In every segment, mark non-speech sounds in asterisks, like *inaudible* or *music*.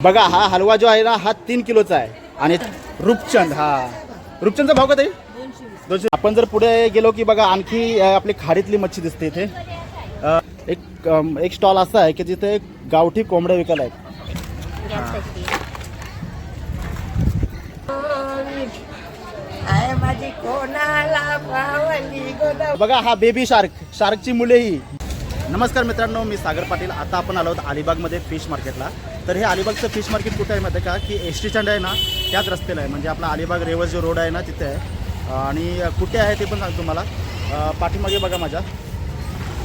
बघा हा हलवा जो आहे ना हा तीन किलोचा आहे. आणि रूपचंद हा. रूपचंदचा भाव का ताई दोनशे आपण जर पुढे गेलो की बघा आणखी आपली खाडीतली मच्छी दिसते इथे. एक एक स्टॉल असा आहे की जिथे गावठी कोंबड्या विकायला आहेत. बघा हा बेबी शार्क शार्कची मुले ही. नमस्कार मित्रांनो मी सागर पाटील. आता आपण आलो आहोत अलिबागमध्ये फिश मार्केटला. तर हे अलिबागचं फिश मार्केट कुठे आहे माहिती आहे का? की एस टी स्टँड आहे ना त्याच रस्त्याला आहे. म्हणजे आपला अलिबाग रेवस जो रोड आहे ना तिथे आहे. आणि कुठे आहे ते पण सांगतो तुम्हाला. पाठीमागे बघा माझ्या.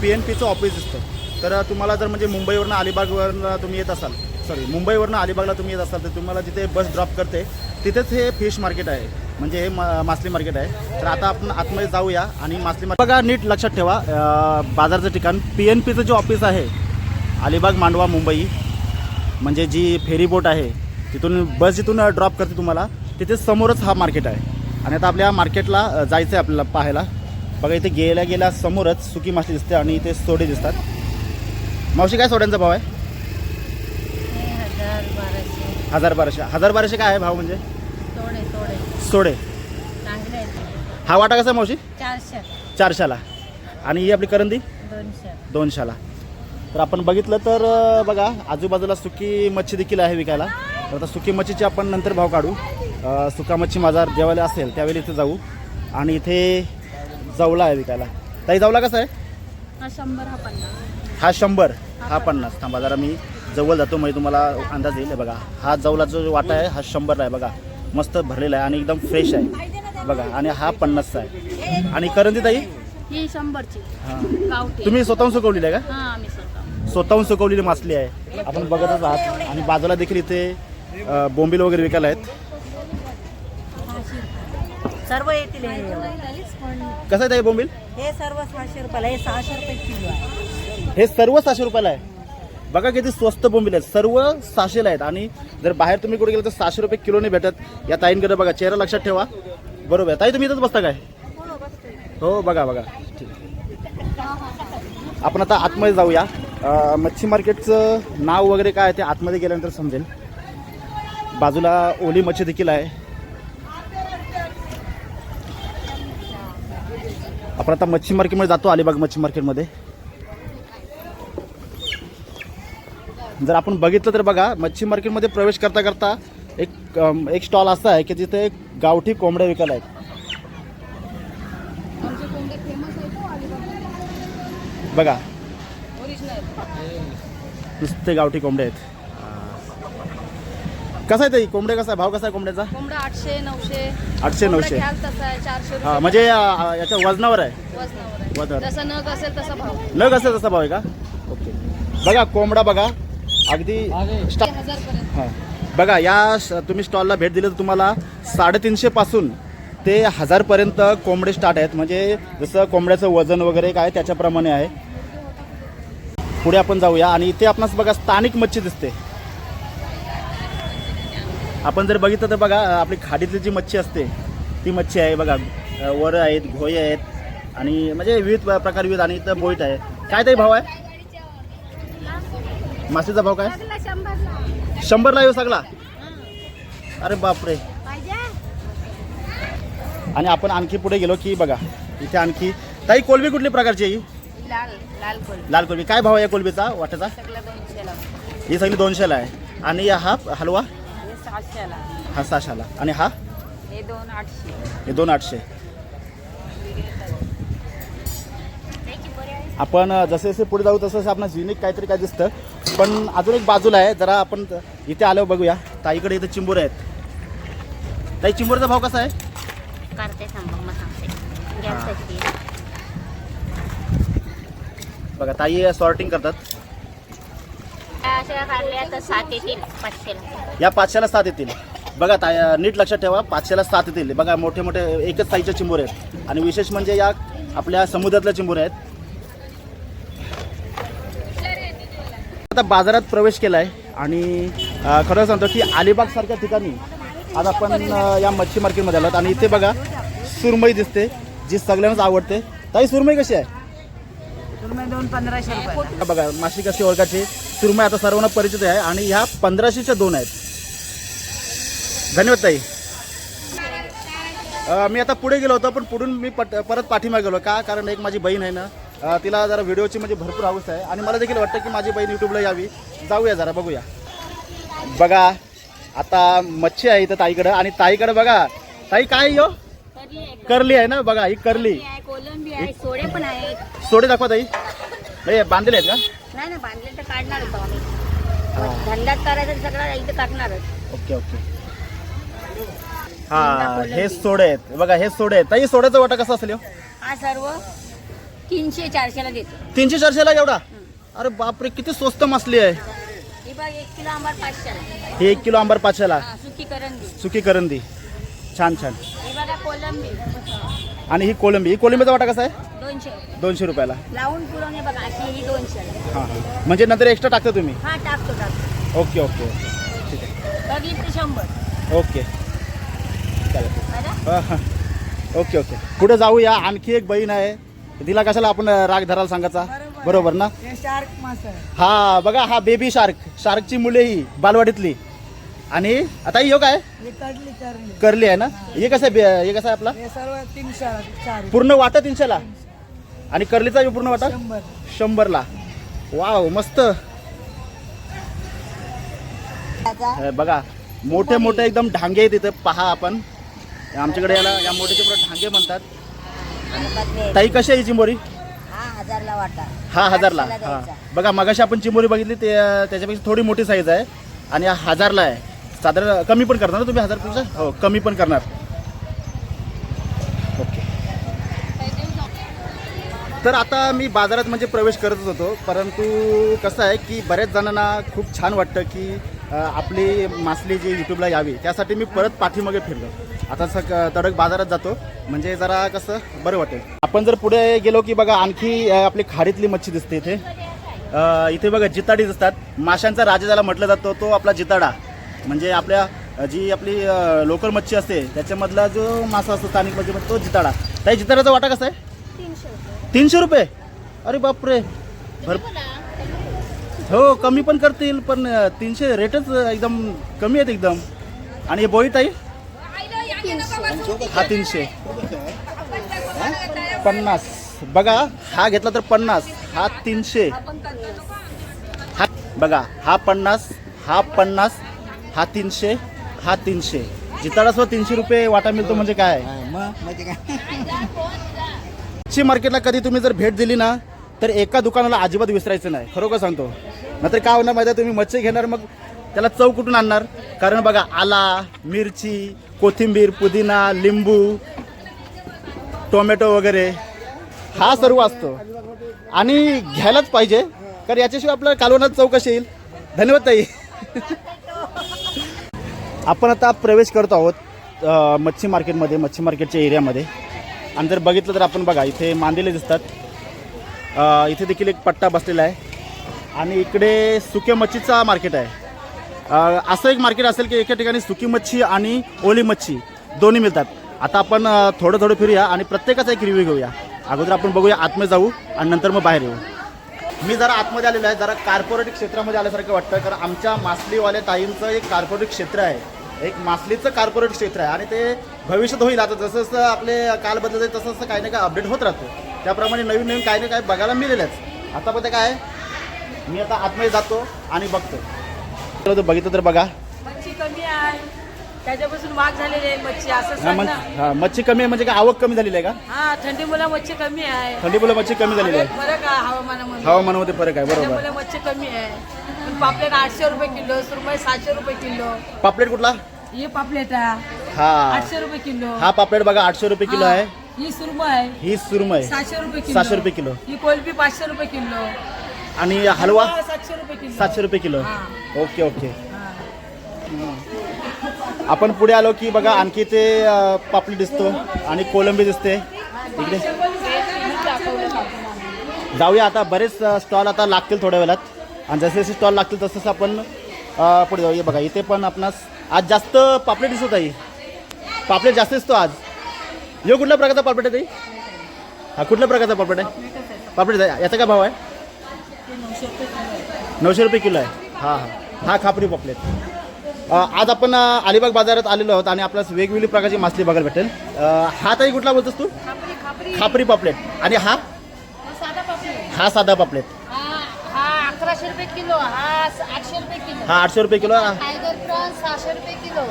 पी एन पीचं ऑफिस दिसतं. तर तुम्हाला जर म्हणजे मुंबईवरनं अलिबागवरनं तुम्ही येत असाल सॉरी मुंबईवरनं अलिबागला तुम्ही येत असाल तर तुम्हाला जिथे बस ड्रॉप करते तिथेच हे फिश मार्केट आहे. म्हणजे हे मा मासली मार्केट आहे. तर आता आपण आतमध्ये जाऊया आणि मासली मार्केट बघा नीट लक्षात ठेवा. बाजारचं ठिकाण. पी एन पीचं जे ऑफिस आहे अलिबाग मांडवा मुंबई म्हणजे जी फेरी बोट आहे तिथून बस जिथून ड्रॉप करते तुम्हाला तिथे समोरच हा मार्केट आहे. आणि आता आपल्या मार्केटला जायचं आहे आपल्याला पाहायला. बघा इथे गेल्या गेल्या समोरच सुकी मासे दिसते आणि इथे सोडे दिसतात. मावशी काय सोड्यांचा भाव आहे? हजार बाराशे. हजार बाराशे. हजार बाराशे काय आहे भाव म्हणजे? तोडे तोडे. सोडे? हा वाटा कसा आहे मावशी? चारशे. चारशाला. आणि ही आपली करंदी? दोनशे. दोनशाला. तर आपण बघितलं तर बघा आजूबाजूला सुकी मच्छी देखील आहे विकायला. तर आता सुकी मच्छीचे आपण नंतर भाव काढू. सुका मच्छी बाजार ज्यावेळेला असेल त्यावेळी इथे जाऊ. आणि इथे जवला आहे विकायला. ताई जवला कसा आहे? हा शंभर हा पन्नास. हा शंभर हा पन्नास. थांबा जरा मी जवळ जातो म्हणजे तुम्हाला अंदाज येईल. बघा हा जवलाचा जो वाटा आहे हा शंभरला आहे बघा. मस्त भरलेला आहे आणि एकदम फ्रेश आहे. बघा आणि हा पन्नासचा आहे. आणि करंदी ताई ही शंभरची. हां. गावठी. तुम्ही स्वतःहून सुकवलेली आहे का? हा आम्ही स्वतः स्वतःहून सुकवलेली मासली आहे. आपण बघतच आहात. आणि बाजूला देखील इथे अ, बोंबील वगैरे विकायला आहेत. सर्व येतील हे. कसं आहे ताई बोंबील? हे सर्व सहाशे रुपयाला हे सहाशे रुपये किलो आहे. हे सर्व सहाशे रुपयाला आहे? बघा किती स्वस्त बोंबिले आहेत. सर्व सहाशेला आहेत. आणि जर बाहेर तुम्ही कुठे गेलं तर सहाशे रुपये किलोने भेटत. या ताईंकडे बघा चेहरा लक्षात ठेवा. बरोबर. आहे ताई तुम्ही इथंच बसता काय? हो बघा बघा. ठीक. आपण आता आतमध्ये जाऊया. मच्छी मार्केटचं नाव वगैरे काय आहे ते आतमध्ये गेल्यानंतर समजेल. बाजूला ओली मच्छी देखील आहे. आपण आता मच्छी मार्केटमध्ये जातो अलिबाग मच्छी मार्केटमध्ये. जर आपण बघितलं तर बघा मच्छी मार्केटमध्ये प्रवेश करता करता एक एक स्टॉल असा आहे की जिथे गावठी कोंबड्या विकायला आहेत. बघा. नुसते गावठी कोंबडे आहेत. कसा आहे ताई? कोंबड्या कसा आहे? भाव कसा आहे कोंबड्याचा? कोंबडा आठशे नऊशे. आठशे नऊशे. घ्याल तसा आहे चारशे हा म्हणजे याच्या वजनावर आहे. वजनावर आहे. वजनावर जसा नग असेल तसा भाव. न कसं तसा भाव आहे का? ओके. बघा कोंबडा बघा. अगदी स्टा हां. बघा या श- तुम्ही स्टॉलला भेट दिली तर तुम्हाला साडेतीनशे पासून ते हजारपर्यंत कोंबडे स्टार्ट आहेत. म्हणजे जसं कोंबड्याचं वजन वगैरे काय त्याच्याप्रमाणे आहे. पुढे आपण जाऊया आणि इथे आपणास बघा स्थानिक मच्छी दिसते. आपण जर बघितलं तर बघा आपली खाडीतली जी मच्छी असते ती मच्छी आहे बघा. वर आहेत घोये आहेत आणि म्हणजे विविध प्रकार विविध आणि इथं बोईट आहे. काय तरी भाव आहे? मासेचा भाव काय? शंभरला येऊ सगळा? अरे बापरे. आणि आपण आणखी पुढे गेलो की बघा इथे आणखी ताई कोलबी कुठली प्रकारची आहे ही? लाल लाल कोळी लाल कोलबी. काय भाव आहे या कोलबीचा वाट्याचा? सगळं दोनशेला. ही सगळी दोनशेला आहे. आणि हा हलवा? हे सहाशेला. हा सहाशेला. आणि हा? हे दोन आठशे. हे दोन आठशे. आपण जसे जसे पुढे जाऊ तसं तसं आपण युनिक काहीतरी काय दिसतं. पण अजून एक बाजूला आहे. जरा आपण इथे आलो बघूया. ताईकडे इथे चिंबूर आहेत. ताई चिंबूरचा भाव कसा आहे? करते सांग मग सांगते. गॅस तशी बघा ताई सॉर्टिंग करतात. अशा काढल्या तर सात येतील पाचशेला. या पाचशेला सात येतील. बघा ताई नीट लक्षात ठेवा पाचशेला सात येतील. बघा मोठे मोठे एकच साईजचे चिंबोर आहेत. आणि विशेष म्हणजे या आपल्या समुद्रातल्या चिंबोर आहेत. आता बाजारात प्रवेश केला आहे आणि खरं सांगतो की अलिबागसारख्या ठिकाणी आज आपण या मच्छी मार्केटमध्ये आलो आणि इथे बघा सुरमई दिसते जी सगळ्यांनाच आवडते. ताई सुरमई कशी आहे? दोन पंधराशे रुपये. बघा माशी कशी ओळखायची? सुरमई आता सर्वांना परिचित आहे आणि ह्या पंधराशेच्या दोन आहेत. धन्यवाद ताई. मी आता पुढे गेलो होतो पण पुढून मी पट परत पाठीमागे गेलो. का? कारण एक माझी बहीण आहे ना तिला जरा व्हिडिओची म्हणजे भरपूर हौस आहे. आणि मला देखील वाटतं की माझी बहीण यूट्यूबला यावी. जाऊया जरा बघूया. बघा आता मच्छी आहे इथं ताईकडं. आणि ताईकडं बघा. ताई काय ह्यो करली आहे ना? बघा ही करली. सोडे पण आहेत. सोडे दाखवा ताई. हे बांधलेले आहेत का? नाही ना बांधले तर काढणार करायचं सगळं इथं ओके ओके. हा हे सोडे आहेत. बघा हे सोडे आहेत. ताई सोड्याचा वाटा कसा असेल? हा सर्व. तीनशे चारशेला देतो. तीनशे चारशेला एवढा? अरे बापरे किती स्वस्त मासली आहे. ही बघ एक किलो आंबार पाचशेला. हे एक किलो आंबर पाचशेला. हा सुकी करंदी. सुकी करंदी. छान छान. ही बघा कोलंबी. आणि ही कोलंबी. ही कोलंबीचा वाटा कसा आहे? दोनशे. दोनशे रुपयाला. लावून पुरवणे बघा अशी ही दोनशेला हां हां. म्हणजे नंतर एक्स्ट्रा टाकता तुम्ही? हा टाकतो टाकतो. Okay okay okay. ठीक आहे. बघितली शंभर. ओके. चालेल हां, हां. Okay okay. पुढे जाऊया. आणखी एक बहीण आहे. तिला कशाला आपण राग धरायला सांगायचा? बरोबर. ना? शार्क मासा. हा बघा हा बेबी शार्क शार्कची मुले ही बालवाडीतली. आणि आता ही काय? हे कडली करली आहे ना? हे. कसं आहे हे कसं आहे आपला? पूर्ण वाटा तीनशेला? आणि करलीचा पूर्ण वाटा? शंभर. शंभरला. वाव मस्त. बघा मोठे मोठे एकदम ढांगे इथे. पहा आपण. आमच्याकडे याला या मोठे मोठे ढांगे म्हणतात. ताई कशी आहे ही चिंबोरी? हा हजारला. वाटा हा. हजारला आठशेला हा द्यायचा. बघा मगाशी आपण चिंबोरी बघितली ते त्याच्यापेक्षा थोडी मोठी साईज आहे आणि हा हजारला आहे. साधारण कमी पण करणार ना तुम्ही हजारपेक्षा हो कमी पण करणार. ओके. तर आता मी बाजारात म्हणजे प्रवेश करतच होतो परंतु कसं आहे की बऱ्याच जणांना खूप छान वाटतं की अ, आपली मासली जी यूट्यूबला यावी त्यासाठी मी परत पाठीमागे फिरलो. आता सक तडक बाजारात जातो. म्हणजे जरा कसं बरं वाटेल. आपण जर पुढे गेलो की बघा आणखी आपली खाडीतली मच्छी दिसते इथे. इथे बघा जिताडी दिसतात माशांचा राजा ज्याला म्हटलं जातो तो आपला जिताडा. म्हणजे आपल्या जी आपली लोकल मच्छी असते त्याच्यामधला जो मासा असतो स्थानिक मच्छी तो जिताडा. त्या जिताड्याचा वाटा कसा आहे? तीनशे रुपये. अरे बापरे. भर हो कमी पण करतील पण तीनशे रेटच एकदम कमी आहेत एकदम. आणि हे बोईट आहे हा तीनशे. पन्नास. बघा हा घेतला तर पन्नास. हा तीनशे. हा बघा हा पन्नास हा पन्नास हा तीनशे हा तीनशे. जिताडासवर तीनशे रुपये वाटा मिळतो म्हणजे काय? मच्छी मार्केटला कधी तुम्ही जर भेट दिली ना तर एका दुकानाला अजिबात विसरायचं नाही. खरोखर सांगतो. नाहीतर काय होणार माहिती तुम्ही मच्छी घेणार मग त्याला चव कुठून आणणार? कारण बघा आला मिरची कोथिंबीर पुदिना लिंबू टोमॅटो वगैरे. हा सर्व असतो. आणि घ्यायलाच पाहिजे कारण याच्याशिवाय आपल्याला कालवणात चौकशी येईल. धन्यवाद ताई. आपण आता प्रवेश करतो आहोत मच्छी मार्केटमध्ये मच्छी मार्केटच्या एरियामध्ये. आणि जर बघितलं तर आपण बघा इथे मांदेले दिसतात. इथे देखील एक पट्टा बसलेला आहे. आणि इकडे सुक्या मच्छीचा मार्केट आहे. असं एक मार्केट असेल की एका ठिकाणी सुकी मच्छी आणि ओली मच्छी दोन्ही मिळतात. आता आपण थोडं थोडं फिरूया आणि प्रत्येकाचा एक रिव्ह्यू घेऊया. अगोदर आपण बघूया आतमध्ये जाऊ आणि नंतर मग बाहेर येऊ. मी जरा आतमध्ये आलेलो आहे जरा कार्पोरेट क्षेत्रामध्ये आल्यासारखं वाटतं कारण आमच्या मासलीवाल्या ताईंचं एक कार्पोरेट क्षेत्र आहे. एक मासलीचं कार्पोरेट क्षेत्र आहे आणि ते भविष्यात होईल. आता जसं जसं आपले काल बदलत तसं तसं काही ना काही अपडेट होत राहतं. त्याप्रमाणे नवीन नवीन काही ना काही बघायला मिळेलच. आता पण काय मी आता आतमध्ये जातो आणि बघतो. तर बघितलं तर बघा. मच्छी कमी आहे. त्याच्यापासून वाघ झालेली आहे मच्छी असं हा, सांग मच- ना. हा, मच्छी कमी आहे म्हणजे काय आवक कमी झालेली आहे का? हा थंडीमुळे मच्छी कमी आहे. थंडीमुळे मच्छी कमी झालेली आहे. फरक आहे हवामानामध्ये. हवामानामध्ये फरक आहे बरोबर. मच्छी कमी आहे. पण पापलेट आठशे रुपये किलो सुरमई सातशे रुपये किलो. पापलेट कुठला? ही पापलेट आहे. हा. आठशे रुपये किलो. हा पापलेट बघा आठशे रुपये किलो आहे. ही सुरमई आहे. ही सुरमई. सातशे रुपये किलो. सातशे रुपये किलो. ही कोलबी पाचशे रुपये किलो. आणि हलवा? सातशे रुपये किलो. सातशे रुपये किलो. Okay okay. आपण पुढे आलो की बघा आणखी ते पापडी दिसतो आणि कोलंबी दिसते. इकडे. जाऊया आता बरेच स्टॉल आता लागतील थोड्या वेळात. आणि जसे जसे स्टॉल लागतील तसं आपण पुढे जाऊया. बघा इथे पण आपणास आज जास्त पापलेट दिसत आहे. पापलेट जास्त दिसतो आज. यो कुठल्या प्रकारचा पापलेट आहे ताई? हा कुठल्या प्रकारचा पापलेट आहे? पापलेट आहे. याचा काय भाव आहे? नऊशे रुपये किलो आहे. हां हां. हा खापरी पॉपलेट आज आपण अलिबाग बाजारात आलेलो आहोत आणि आपल्याला वेगवेगळी प्रकारची मासली बघायला भेटेल. हा ताई कुठला बोलतोस तू? खापरी पॉपलेट आणि हा? साधा पापलेट हा साधा पॉपलेट हा हा अकराशे रुपये किलो. हा आठशे रुपये किलो. हा आठशे रुपये किलो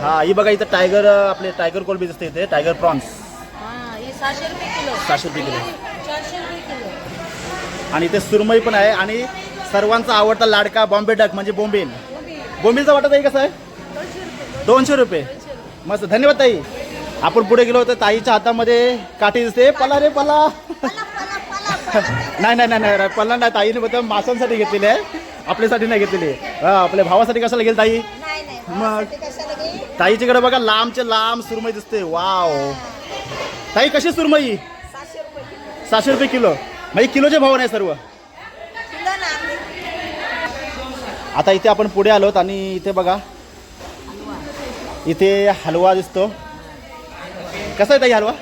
हा. बघा इथं टायगर आपले टायगर कोलबी दिसते इथे टायगर प्रॉन्स सहाशे रुपये किलो सहाशे रुपये किलो चारशे रुपये किलो आणि इथे सुरमई पण आहे आणि सर्वांचा आवडता लाडका बॉम्बे डक म्हणजे बोंबील. बोंबीलचा वाटत आहे कसं आहे? दोनशे रुपये. मस्त. धन्यवाद ताई. आपण पुढे गेलो होतो ताईच्या हातामध्ये काठी दिसते. पला रे पला. नाही नाही नाही नाही. पल्ला नाही. ताईने बघा माशांसाठी घेतलेली आहे. आपल्यासाठी नाही घेतलेली हा, आपल्या भावासाठी कशाला गेली ताई? मग ताईच्याकडे बघा लांबचे लांब सुरमई दिसते. वाव. ताई कशी सुरमई? सातशे रुपये किलो. म्हणजे किलोचे भाव नाही सर्व? आता इथे आपण पुढे आलोत आणि इथे बघा. इथे हलवा दिसतो. कसा आहे ताई हलवा?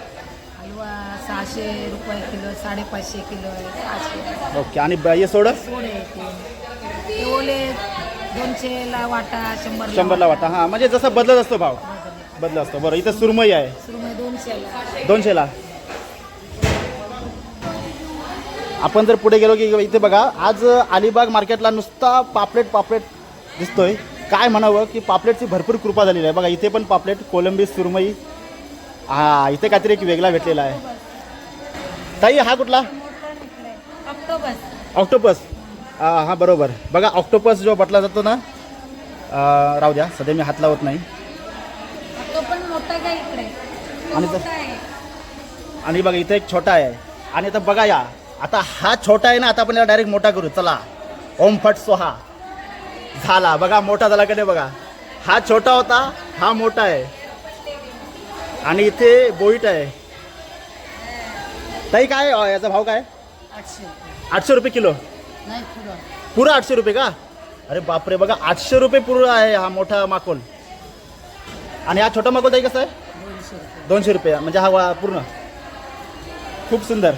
हलवा सहाशे रुपये किलो साडेपाचशे किलो आहे ओके आणि ब- हे सोड? सोडे येते ते. ओले दोनशेला वाटा शंभर शंभरला वाटा. हां म्हणजे जसं बदलत असतो भाव. बदलत असतो बरं इथे सुरमई आहे. सुरमई दोनशेला. दोनशेला. आपण जर पुढे गेलो की इथे बघा आज अलिबाग मार्केटला नुसता पापलेट पापलेट दिसतोय. काय म्हणावं की पापलेटची भरपूर कृपा झालेली आहे. बघा इथे पण पापलेट कोलंबी सुरमई. हा इथे काहीतरी एक वेगळा भेटलेला आहे. ताई हा कुठला? ऑक्टोपस हां बरोबर. बघा ऑक्टोपस जो म्हटला जातो ना राहू द्या सध्या मी हात लावत नाही. आणि आणि बघा इथे एक छोटा आहे. आणि आता बघा या. आता हा छोटा आहे ना आता आपण याला डायरेक्ट मोठा करू. चला. ओम फट सोहा झाला. बघा मोठा झाला का नाही बघा. हा छोटा होता हा मोठा आहे. आणि इथे बोईट आहे. ताई काय याचा भाव काय? आठशे रुपये. किलो. पुरा. आठशे रुपये का? अरे बापरे बघा आठशे रुपये पुरा आहे हा मोठा माकोल. आणि हा छोटा माकोल ताई कसा आहे? दोनशे रुपये. म्हणजे हा पूर्ण. खूप सुंदर.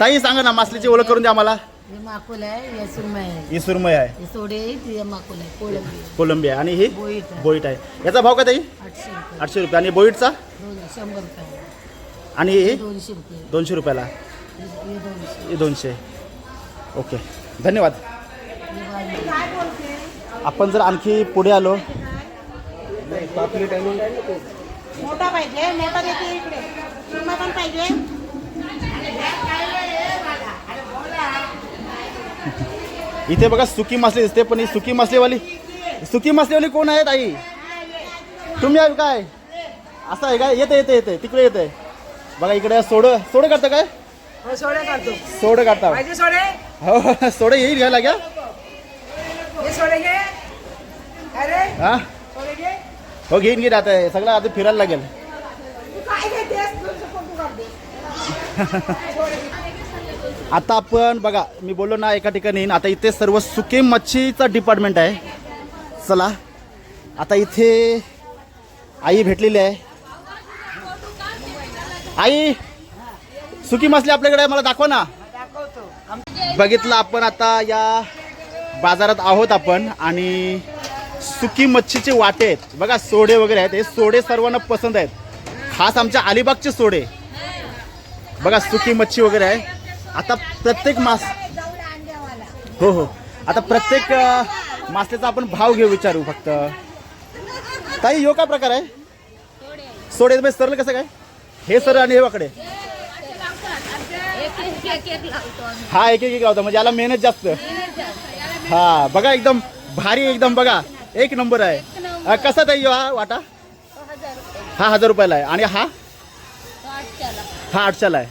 ताई सांगा ना मासलीची ओळख करून द्या आम्हाला. हे माकुल आहे हे सुरमई आहे. ही सुरमई आहे. हे सोडे आहे ते माकुल आहे कोळंबी आहे. कोलंबी आहे. आणि ही? बोईट आहे. बोईट आहे. याचा भाव काय ताई? आठशे रुपये. आठशे रुपये. आणि बोईटचा? दोन शंभर रुपये. आणि हे? दोनशे रुपये. दोनशे रुपयाला. हे दोनशे. ही दोनशे. ओके. धन्यवाद. हे. आपण जर आणखी पुढे आलो. मोठा पाहिजे मोठा देते इकडे. पण पाहिजे. इथे बघा सुकी मासली दिसते पण ही सुकी मासलीवाली सुकी मासलीवाली कोण आहे ताई तुम्ही आहे काय? असं आहे काय येते येते येते. तिकडे येते. बघा इकडे सोड. सोड काढतं काय? हो, सोडे काढतो. सोड काढता. पाहिजे सोडे? हो हो, सोड येईल घ्यायला घ्या हे हा? हो घेईन घेईन. आता हे सगळं आता फिरायला लागेल. *laughs* आता आपण बघा मी बोललो ना एका ठिकाणी. आता इथे सर्व सुके मच्छीचा डिपार्टमेंट आहे. चला. आता इथे आई भेटलेली आहे. आई सुकी मसली आपल्याकडे मला दाखवा ना. बघितलं आपण आता या बाजारात आहोत आपण आणि सुकी मच्छीचे वाटे आहेत. बघा सोडे वगैरे आहेत. हे सोडे सर्वांना पसंत आहेत. खास आमच्या अलिबागचे सोडे. बघा सुकी मच्छी वगैरे आहे. आता प्रत्येक मास हो हो. आता प्रत्येक अ, मासल्याचा आपण भाव घेऊ विचारू फक्त. ताई यो काय प्रकार आहे? सोडे म्हणजे सरळ कसं काय? हे सर आणि हे वाकडे. हा एक एक एक लावतो. हा एक एक लावता म्हणजे याला मेहनत जास्त. हा बघा एकदम भारी एकदम बघा. एक नंबर आहे. कसा ताई हा वाटा? हा हजार रुपयाला आहे. आणि हा? हा आठशेला आहे.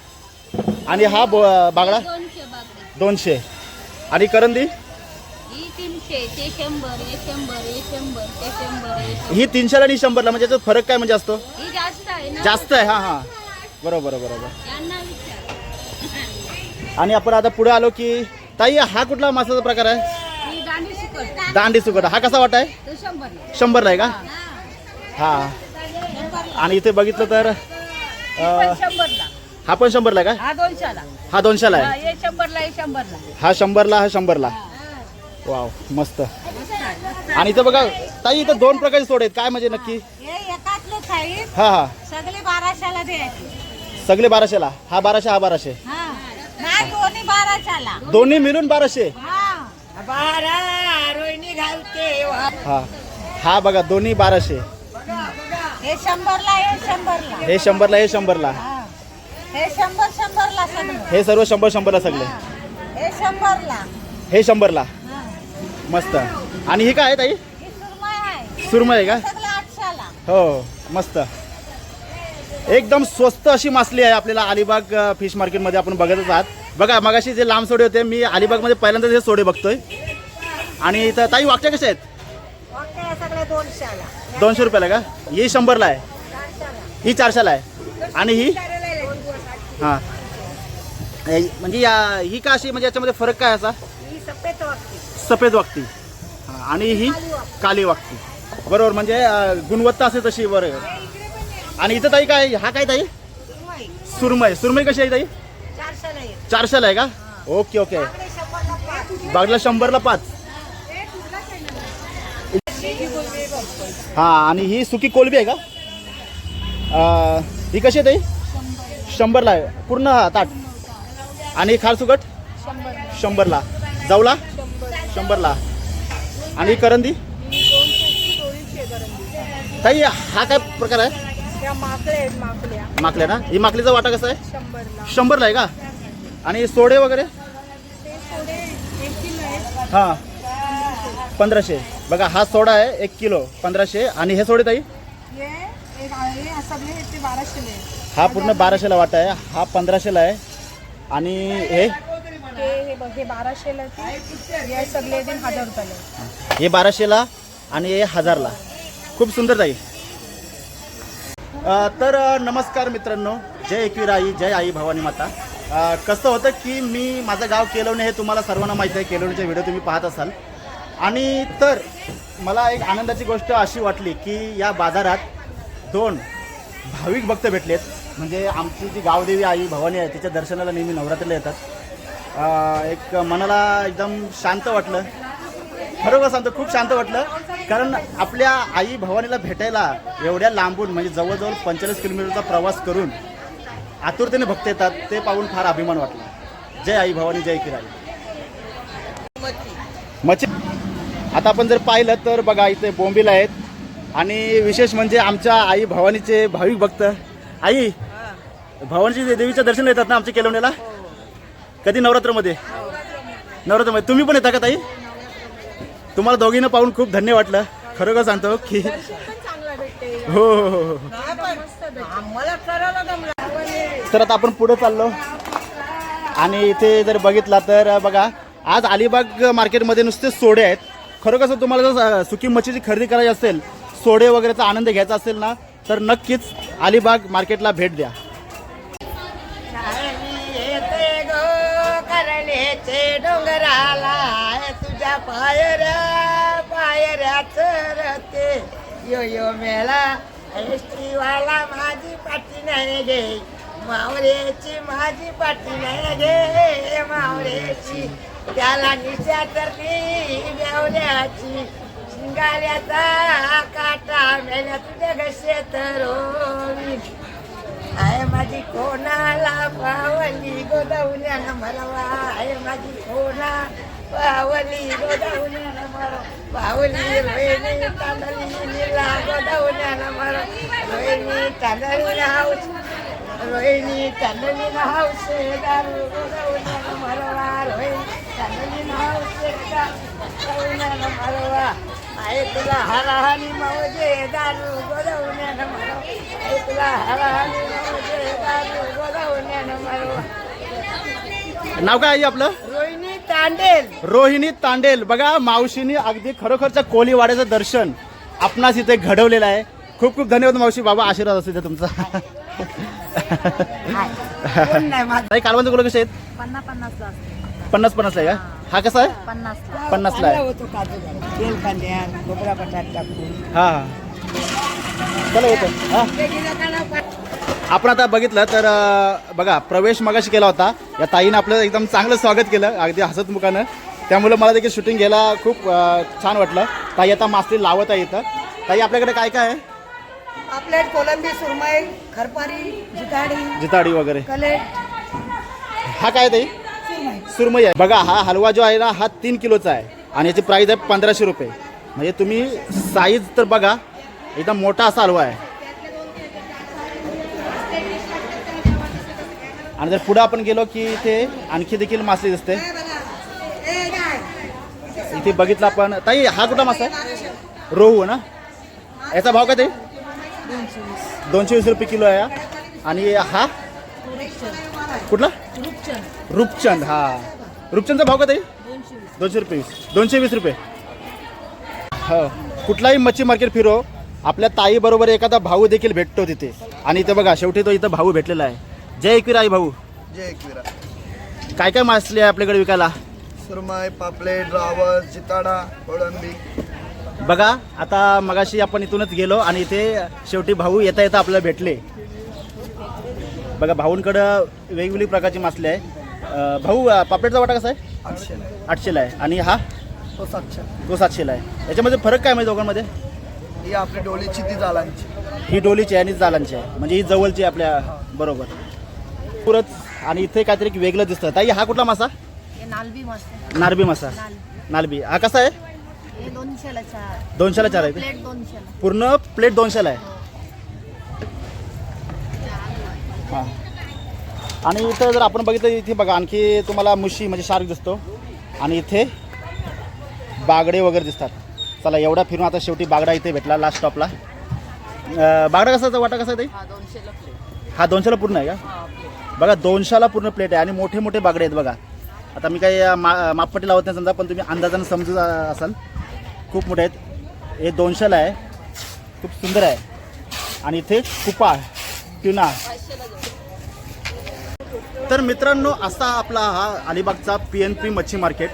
आणि हा बो बागडा? दोनशे आणि करंदी? ही तीनशे ते शंभर हे शंभर हे शंभर ते शंभर हे शंभर. ही तीनशेला आणि शंभरला म्हणजे याच्यात फरक काय म्हणजे असतो? ही जास्त आहे ना? जास्त आहे हां हां. बरोबर बरोबर. यांना विचार. आणि आपण आता पुढे आलो की ताई हा कुठला मासाचा प्रकार आहे? ही दांडी सुकट. दांडी सुकट. हा कसा वाटा आहे? तो शंभर शंभरला आहे का? हा. आणि इथे बघितलं तर अं, शंभरला. हा पण शंभरला आहे का? हा दोनशेला. हा दोनशेला हा, आहे? हे शंभरला हे शंभरला. हा शंभरला हा शंभरला. वाव मस्त. आणि इथं बघा ताई इथं दोन प्रकारचे सोडे आहेत. काय म्हणजे नक्की? हे हा हा सगळे बाराशेला द्यायचे. सगळे बाराशेला? हा बाराशे हा बाराशे. हा. नाही दोन्ही बाराशेला. दोन्ही मिळून बाराशे? हा. बारा रोहिणी घालते हा. हा बघा दोन्ही बाराशे. हे शंभरला हे शंभरला. हे शंभरला हे शंभरला. हा. हे शंभर शंभरला सगळं. हे सर्व शंभर शंभरला सगळे. हे. शंभरला. हे शंभरला. हा. मस्त. आणि ही काय आहे ताई? ही सुरमई आहे. सुरमई आहे का? सगळं आठशेला. हो मस्त. एकदम स्वस्त अशी मासली आहे आपल्याला अलिबाग अ, फिश मार्केटमध्ये आपण बघतच आहात. बघा मगाशी जे लांब सोडे होते मी अलिबागमध्ये पहिल्यांदा हे सोडे बघतोय. आणि इथं ताई वागच्या कशा आहेत? दोनशेला. दोनशे रुपयाला का? ही शंभरला आहे. ही चारशेला आहे. आणि ही? हां. म्हणजे या ही का अशी म्हणजे याच्यामध्ये फरक काय असा? ही सफेद वागती आणि ही काली वागती बरोबर म्हणजे गुणवत्ता असेल तशी बरं आणि इथं ताई काय हा काय ताई? सुरमई. सुरमई. कशी आहे ताई? चारशेला आहे. का? Okay okay. बागला शंभरला पाच. हा आणि ही सुकी कोलबी आहे का? ही कशी आहे ताई? शंभरला आहे पूर्ण हा ताट आणि खार सुकट शंभरला जाऊला शंभरला आणि ही करंदी ताई हा काय प्रकार आहे माकल्या ना ही माकलीचा वाटा कसा आहे शंभरला आहे का आणि सोडे वगैरे हां पंधराशे बघा हा सोडा आहे एक किलो पंधराशे आणि हे सोडे ताई हे सगळे हे पूर्ण बाराशेला वाटा आहे. हा पंधराशेला आहे. आणि हे? हे बघ हे बाराशेला ते. हे सगळे ते हजार रुपयाला. हे. बाराशेला आणि हे हजारला. खूप सुंदर ताई. अ, तर अ, नमस्कार मित्रांनो. जय एकवीर आई जय आई भवानी माता. अ, कसं होतं की मी माझं गाव केलवणे हे तुम्हाला सर्वांना माहिती आहे. केलवणीचे व्हिडिओ तुम्ही पाहत असाल. आणि तर मला एक आनंदाची गोष्ट अशी वाटली की या बाजारात दोन भाविक भक्त भेटलेत. म्हणजे आमची जी गावदेवी आई भवानी आहे तिच्या दर्शनाला नेहमी नवरात्रीला येतात. एक मनाला एकदम शांत वाटलं. खरोखर सांगतो खूप शांत वाटलं. कारण आपल्या आई भवानीला भेटायला एवढ्या लांबून म्हणजे जवळजवळ पंचेचाळीस किलोमीटरचा प्रवास करून आतुरतेने भक्त येतात ते पाहून फार अभिमान वाटला. जय आई भवानी जय किराई. मच्छी. आता आपण जर पाहिलं तर बघा इथे बोंबील आहेत. आणि विशेष म्हणजे आमच्या आई भवानीचे भाविक भक्त. आई भवानीची देवीच्या दर्शन येतात ना आमच्या केलवण्याला कधी? नवरात्रमध्ये? नवरात्रमध्ये. तुम्ही पण येता का ताई? तुम्हाला दोघींना पाहून खूप धन्य वाटलं. खरोखर सांगतो की हो हो हो हो. तर आता आपण पुढे चाललो. आणि इथे जर बघितला तर बघा आज अलिबाग मार्केटमध्ये नुसते सोडे आहेत. खरोखर जर तुम्हाला जर सुकी मच्छीची खरेदी करायची असेल सोडे वगैरेचा आनंद घ्यायचा असेल ना तर नक्कीच अलिबाग मार्केटला भेट द्या. डोंगराला तुझ्या पायऱ्या पायऱ्या रते यो यो मेला एसटीवाला माझी पाठी नाही गे. मावळ्याची माझी पाठी नाही गे मावऱ्याची त्याला निशा तरली ब्यावल्याची शिंगाल्याचा काटा मेल्या तुझ्या આય માજી કોના લાવલી ગોદાઉને નમરવા, આય માજી કોના પાવલી ગોદાઉને નમરો, પાવલી વેની તાંદલી નીલા ગોદાઉને નમરો વેની તાંદલી હાઉસ રોહિણી ચાંદલી ના હાઉસ દારૂ ગોદાઉને નમરવા રોહિણી ચાંદલી ના હાઉસ દારૂ ગોદાઉને નમરવા. आहे तुला हराहानी मौजे दारू गोदावण्यानं मरवा आहे तुला हराहानी मौजे दारू गोदावण्यानं मरवा नाव काय आहे आपलं? रोहिणी तांडेल. रोहिणी तांडेल. बघा मावशीने अगदी खरोखरच्या कोलीवाड्याचं दर्शन आपणास इथे घडवलेलं आहे. खूप खूप धन्यवाद मावशी. बाबा आशीर्वाद असू दे तुमचा. कालवांचे गुलं कसे आहेत? पन्नास पन्नासला असते. पन्नास पन्नासला आहे का? हा कसा आहे? पन्नासला. पन्नासला आहे. होतो काजू तेल कांद्या खोबरा बटाट टाकून हा हा. चला हा. आपण आता बघितलं तर अं, बघा प्रवेश मगाशी केला होता. या ताईनं आपलं एकदम चांगलं स्वागत केलं अगदी हसतमुखानं त्यामुळे मला देखील शूटिंग घ्यायला खूप अं, छान वाटलं. ताई आता मासली लावत आहे इथं. ताई आपल्याकडे काय काय आहे? कोलंबी सुरमई खरपारी जिताडी जिताडी वगैरे. कलेट. हा काय ताई? सुरमई आहे. बघा हा हलवा जो आहे ना हा तीन किलोचा आहे. आणि याची प्राईज आहे पंधराशे रुपये. म्हणजे तुम्ही साईज तर बघा एकदम मोठा असा हलवा आहे. आणि जर पुढं आपण गेलो की इथे आणखी देखील मासे दिसते. इथे बघितलं आपण. ताई हा कुठला मासा आहे? रोहू ना? याचा भाव काय ते दोनशे वीस रुपये किलो आहे आणि हा? कुठला? रूपचंद. हा. रूपचंदचा भाव का ताई? दोनशे रुपये. वीस दोनशे वीस रुपये. हो. कुठलाही मच्छी मार्केट फिरो आपल्या ताई बरोबर एखादा भाऊ देखील भेटतो तिथे. आणि इथं बघा शेवटी तो इथं भाऊ भेटलेला आहे. जय एकवीर आई भाऊ. जय एकविरा. काय काय मासले आहे आपल्याकडे विकायला? सुरमई पापलेट रावस जिताडा कोळंबी. बघा आता मगाशी आपण इथूनच गेलो आणि इथे शेवटी भाऊ येता येता आपल्याला भेटले. बघा भाऊंकडं वेगवेगळी प्रकारची मासली आहे. अं, भाऊ अं, पापलेटचा वाटा कसा आहे? आठशे आठशेला आहे. आणि हा? तो सातशे तो सातशेला आहे. याच्यामध्ये फरक काय माहिती दोघांमध्ये? ही आपली डोलीची ती जालांची. ही डोलीची आहे आणि जालांची आहे. म्हणजे ही जवळची आहे आपल्या बरोबर. पुरत आणि इथे काहीतरी एक वेगळं दिसतं. ताई हा कुठला मासा? नालबी मस्त नारबी मासा. नारबी हा कसा आहे? हे दोनशेला चार. दोनशेला चार आहे का? प्लेट दोनशेला. पूर्ण प्लेट दोनशेला आहे. हां. आणि इथं जर आपण बघितलं इथे बघा आणखी तुम्हाला मुशी म्हणजे शार्क दिसतो. आणि इथे बागडे वगैरे दिसतात. चला एवढा फिरून आता शेवटी बागडा इथे भेटला लास्ट स्टॉपला बागडा कसा वाटा कसा आहे ताई? हा दोनशेला हा पूर्ण आहे का? हा बघा दोनशेला पूर्ण प्लेट आहे आणि मोठे मोठे बागडे आहेत बघा. आता मी काही मा मापपट्टी लावत नाही समजा पण तुम्ही अंदाजानं समजू असाल. खूप मोठे आहेत. हे दोनशेला आहे. खूप सुंदर आहे. आणि इथे कुपा ट्युना तर मित्रांनो असा आपला हा अलिबागचा पी एन पी मच्छी मार्केट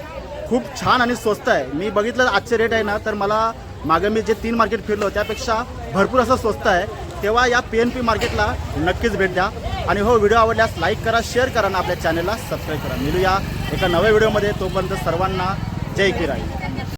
खूप छान आणि स्वस्त आहे. मी बघितलं आजचे रेट आहे ना तर मला मागं मी जे तीन मार्केट फिरलो त्यापेक्षा भरपूर असं स्वस्त आहे. तेव्हा या पी एन पी मार्केटला नक्कीच भेट द्या. आणि हो व्हिडिओ आवडल्यास लाईक करा शेअर करा आणि आपल्या चॅनलला सबस्क्राईब करा. मिळूया एका नव्या व्हिडिओमध्ये तोपर्यंत सर्वांना जय किराई